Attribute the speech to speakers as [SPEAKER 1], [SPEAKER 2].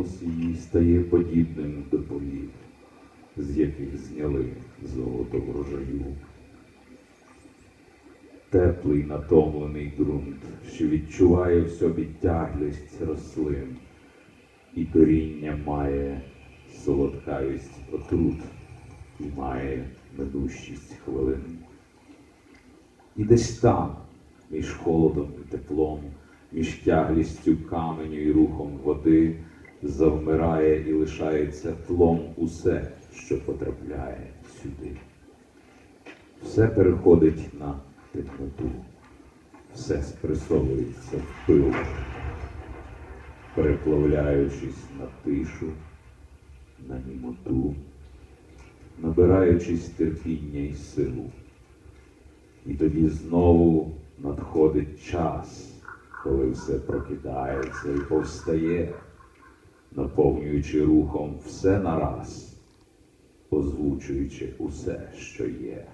[SPEAKER 1] голос її стає подібним до полів, з яких зняли золото врожаю. Теплий натомлений ґрунт, що відчуває в собі тяглість рослин, і коріння має солодкавість отрут і має минущість хвилин. І десь там, між холодом і теплом, між тяглістю каменю і рухом води, завмирає і лишається тлом усе, що потрапляє сюди. Все переходить на темноту, все спресовується в пил, переплавляючись на тишу, на німоту, набираючись терпіння і силу. І тоді знову надходить час, коли все прокидається і повстає, наповнюючи рухом все нараз, озвучуючи усе, що є.